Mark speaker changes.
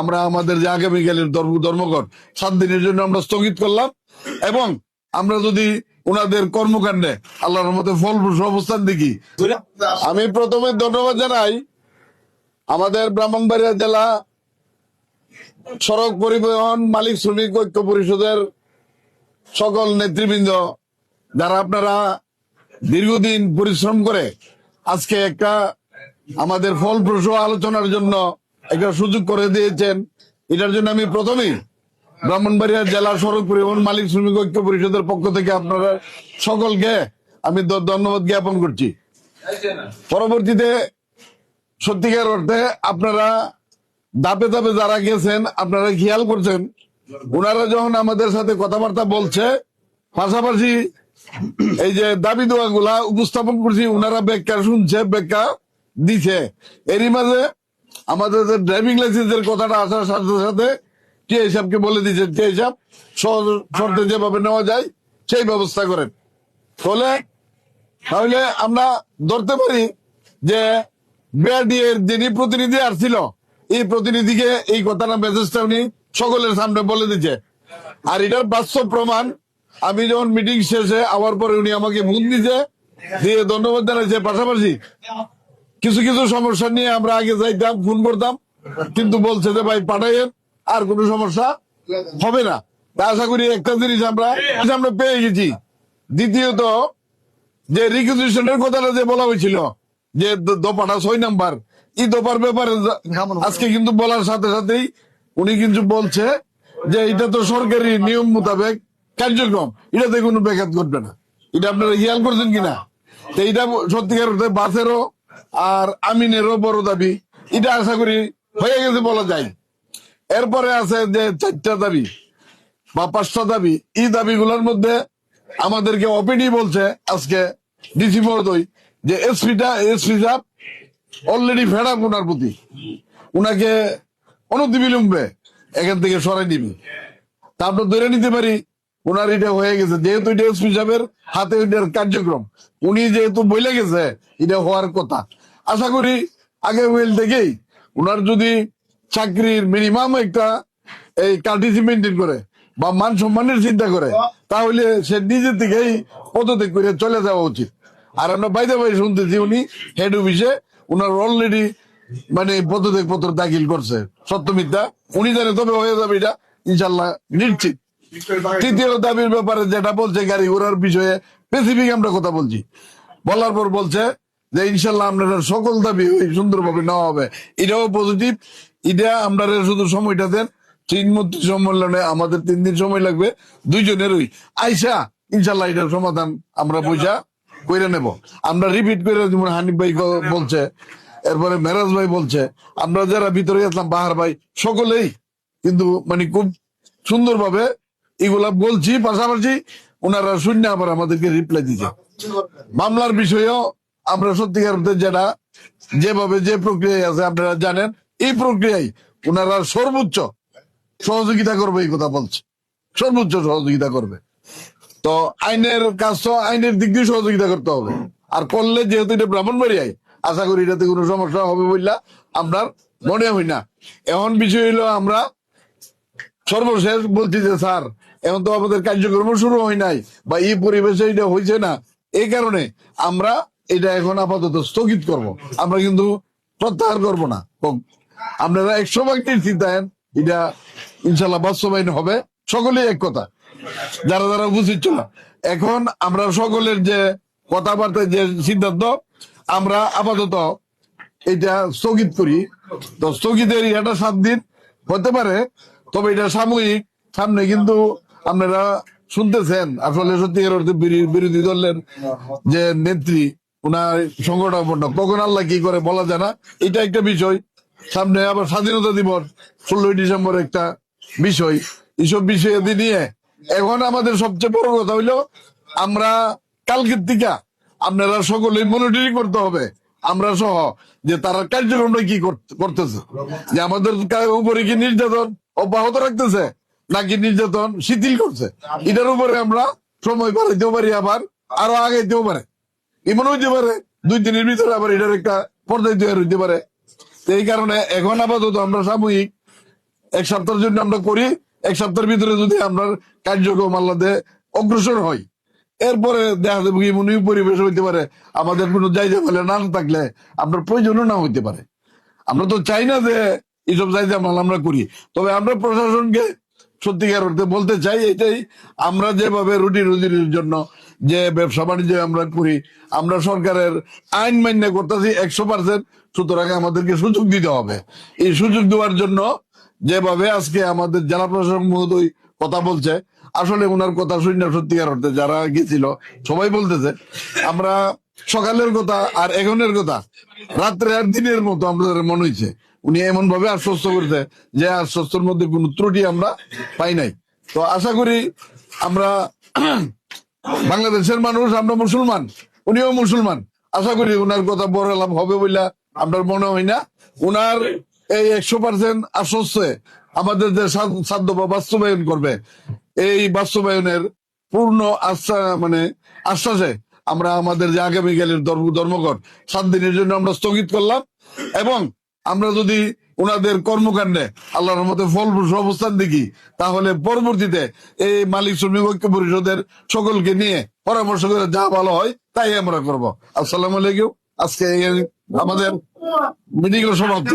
Speaker 1: আমরা আমাদের যে আগামীকালের ধর্ম, ধর্মঘট, সাত দিনের জন্য আমরা স্থগিত করলাম এবং আমরা যদি ওনাদের কর্মকাণ্ডে আল্লাহর মতে ফলপ্রসূ অবস্থান দেখি। আমি প্রথমে ধন্যবাদ জানাই আমাদের ব্রাহ্মণবাড়িয়া জেলা সড়ক পরিবহন মালিক শ্রমিক ঐক্য পরিষদের সকল নেতৃবৃন্দ, যারা আপনারা দীর্ঘদিন পরিশ্রম করে আজকে একটা আমাদের ফলপ্রসূ আলোচনার জন্য একটা সুযোগ করে দিয়েছেন। এটার জন্য আমি প্রথমেই ব্রাহ্মণবাড়িয়া জেলা সড়ক পরিবহন মালিক শ্রমিক ঐক্য পরিষদের পক্ষ থেকে আপনারা সকলকে আমি ধন্যবাদ জ্ঞাপন করছি। পরবর্তীতে সত্যিকার অর্থে আপনারা ধাপে ধাপে যারা গেছেন, আপনারা খেয়াল করছেন, ওনারা যখন আমাদের সাথে কথাবার্তা বলছে, পাশাপাশি এই যে দাবি দোয়া গুলা উপস্থাপন করছি, ওনারা ব্যাখ্যা শুনছে, ব্যাখ্যা দিছে। এরই মাঝে আমাদের ড্রাইভিং লাইসেন্সের কথাটা আসার সাথে সাথে টি হিসাবকে বলে দিচ্ছে টি হিসাব? সহজ শর্তে যেভাবে নেওয়া যায়, সেই ব্যবস্থা করেন। ফলে তাহলে আমরা ধরতে পারি যে বিআরডি এর যিনি প্রতিনিধি আসছিল, এই প্রতিনিধিকে এই কথাটা মেসেজটা উনি সকলের সামনে বলে দিচ্ছে আর এটার বাস্তব প্রমাণ, আমি যখন মিটিং শেষে আবার পরে উনি আমাকে ফোন দিছে দিয়ে ধন্যবাদ জানাইছে। পাশাপাশি কিছু কিছু সমস্যা নিয়ে আমরা আগে যাইতাম ফোন করতাম কিন্তু বলছে যে ভাই পাঠাইয়েন আর কোনো সমস্যা হবে না। আশা করি একটা জিনিস আমরা আমরা পেয়ে গেছি। দ্বিতীয়ত যে রিকুইজিশনের কথাটা যে বলা হয়েছিল যে দ- দফাটা ছয় নাম্বার এই দোপার ব্যাপারে আজকে কিন্তু বলার সাথে সাথেই উনি কিন্তু বলছে যে এটা তো সরকারি নিয়ম মোতাবেক কার্যক্রম। এটাতে কোনো ব্যাঘাত ঘটবে না। এটা আপনারা খেয়াল করছেন কিনা? এটা সত্যিকার বাসেরও আর আমিনেরও বড় দাবি। এটা আশা করি হয়ে গেছে বলা যায়। এরপরে আছে যে চারটা দাবি বা পাঁচটা দাবি। এই দাবিগুলোর মধ্যে আমাদেরকে ওপেনই বলছে আজকে ডিসি মহোদয় যে এসপিটা, এসপি সাহেব অলরেডি ফেড ওনার প্রতি। উনাকে অনতিবিলম্বে এখান থেকে সরাই দিবি। তারপর ধরে নিতে পারি ওনার এটা হয়ে গেছে। যেহেতু এটা এসপি সাহেবের হাতে এটার কার্যক্রম, উনি যেহেতু বলে গেছে, এটা হওয়ার কথা। আশা করি আগে ওয়েল থেকেই ওনার যদি চাকরির মিনিমাম একটা এই কার্টিসি মেনটেন করে বা মান সম্মানের চিন্তা করে, তাহলে সে নিজে থেকেই পদত্যাগ করে চলে যাওয়া উচিত। আর আমরা বাইরে বাইরে শুনতেছি উনি হেড অফিসে উনার অলরেডি মানে পদত্যাগ পত্র দাখিল করছে। সত্য মিথ্যা, উনি জানে তবে হয়ে যাবে এটা, ইনশাল্লাহ নিশ্চিত। তৃতীয় দাবির ব্যাপারে যেটা বলছে গাড়ি ঘোড়ার বিষয়ে স্পেসিফিক আমরা কথা বলছি। বলার পর বলছে যে, ইনশাল্লাহ আপনারা সকল দাবি সুন্দরভাবে নেওয়া হবে। এটাও পজিটিভ এটা আমরা শুধু সময়টা দেন, তিন মন্ত্রী সম্মেলনে আমাদের তিন দিন সময় লাগবে, দুইজনেরই। আইসা, ইনশাল্লাহ এটার সমাধান আমরা পয়সা করে নেব। আমরা রিপিট করে যেমন হানিফ ভাই বলছে, এরপরে মেরাজ ভাই বলছে, আমরা যারা ভিতরে গেছিলাম বাহার ভাই, সকলেই কিন্তু মানে খুব সুন্দরভাবে এগুলা বলছি পাশাপাশি ওনারা শূন্য আবার আমাদেরকে রিপ্লাই দিচ্ছে মামলার বিষয়েও আমরা সত্যিকার অর্থে যেটা, যেভাবে যে প্রক্রিয়ায় আছে আপনারা জানেন, এই প্রক্রিয়ায় ওনারা সর্বোচ্চ সহযোগিতা করবে এই কথা বলছে। সর্বোচ্চ সহযোগিতা করবে। তো আইনের কাজ তো আইনের দিক দিয়ে সহযোগিতা করতে হবে। আর করলে যেহেতু এটা ব্রাহ্মণবাড়িয়ায়, আশা করি এটাতে কোনো সমস্যা হবে বললা আপনার মনে হয় না। এখন বিষয় হইল আমরা সর্বশেষ বলছি যে, স্যার এখন তো আমাদের কার্যক্রম শুরু হয় নাই বা এই পরিবেশে এটা হয়েছে না, এই কারণে আমরা এটা এখন আপাতত স্থগিত করব। আমরা কিন্তু প্রত্যাহার করব না। আপনারা একশো ভাগ নিশ্চিত এটা ইনশাল্লাহ বাস্তবায়ন হবে। সকলেই এক কথা, যারা যারা উপস্থিত ছিল। এখন আমরা সকলের যে কথাবার্তা যে সিদ্ধান্ত, আমরা আপাতত এটা স্থগিত করি। তো স্থগিতের এটা সাত দিন হতে পারে, তবে এটা সাময়িক। সামনে কিন্তু আপনারা শুনতেছেন, আসলে সত্যিকার বিরোধী দলের যে নেত্রী ওনার সংগঠন কখন আল্লাহ কি করে বলা যায় না? এটা একটা বিষয়। সামনে আবার স্বাধীনতা দিবস, ষোলোই ডিসেম্বর একটা বিষয়। এইসব বিষয় নিয়ে এখন আমাদের সবচেয়ে বড় কথা হইল, আমরা কালকের থেকে আপনারা সকলেই মনিটরিং করতে হবে। আমরা সহ যে তারা কার্যক্রমটা কি করতে- করতেছে। যে আমাদের উপরে কি নির্যাতন অব্যাহত রাখতেছে? নাকি নির্যাতন? শিথিল করছে। এটার উপরে আমরা সময় বাড়াইতেও পারি আবার, আরও আগাইতেও পারে। এমন হইতে পারে, দুই দিনের ভিতরে আবার এটার একটা পর্যায় তৈরি হইতে পারে। এই কারণে এখন আপাতত আমরা সাময়িক এক সপ্তাহের জন্য আমরা করি, এক সপ্তাহের ভিতরে যদি আমরা কার্যক্রম আল্লাদে অগ্রসর হই, এরপরে দেখা যাবে কি মনে পরিবেশ হইতে পারে। আমাদের কোনো জায়গা ফেলে না থাকলে আপনার প্রয়োজনও না হইতে পারে। আমরা তো চাই না যে এইসব মাল আমরা করি। তবে আমরা প্রশাসনকে সত্যিকার অর্থে বলতে চাই এটাই, আমরা যেভাবে রুটি রুজির জন্য যে ব্যবসা বাণিজ্য আমরা করি, আমরা সরকারের আইন মান্য করতেছি একশো পার্সেন্ট সুতরাং আমাদেরকে সুযোগ দিতে হবে। এই সুযোগ দেওয়ার জন্য যেভাবে আজকে আমাদের জেলা প্রশাসক মহোদয় কথা বলছে, আসলে ওনার কথা শুনে সত্যিকার অর্থে যারা গেছিল, সবাই বলতেছে, আমরা সকালের কথা আর এখনের কথা, রাত্রে আর দিনের মতো আমাদের মনে হয়েছে উনি এমন ভাবে আশ্বস্ত করতে যে আশ্বস্তর মধ্যে কোনো ত্রুটি আমরা পাই নাই। তো আশা করি আমরা বাংলাদেশের মানুষ, আমরা মুসলমান, উনিও মুসলমান, আশা করি উনার কথা বড় লাভ হবে বলে আপনার মনে হয় না। উনার এই একশো পার্সেন্ট আশ্বস্তে আমাদের যে সাধ- সাধ্য বা বাস্তবায়ন করবে, এই বাস্তবায়নের পূর্ণ আস্থা মানে আশ্বাসে আমরা আমাদের যে আগামীকালের ধর্ম ধর্মঘট সাত দিনের জন্য আমরা স্থগিত করলাম এবং আমরা যদি ওনাদের কর্মকাণ্ডে আল্লাহর মতে ফলপ্রসূ অবস্থান দেখি, তাহলে পরবর্তীতে এই মালিক শ্রমিক ঐক্য পরিষদের সকলকে নিয়ে পরামর্শ করে যা ভালো হয়, তাই আমরা করব। আসসালামু আলাইকুম। আজকে আমাদের মিটিং সমাপ্ত।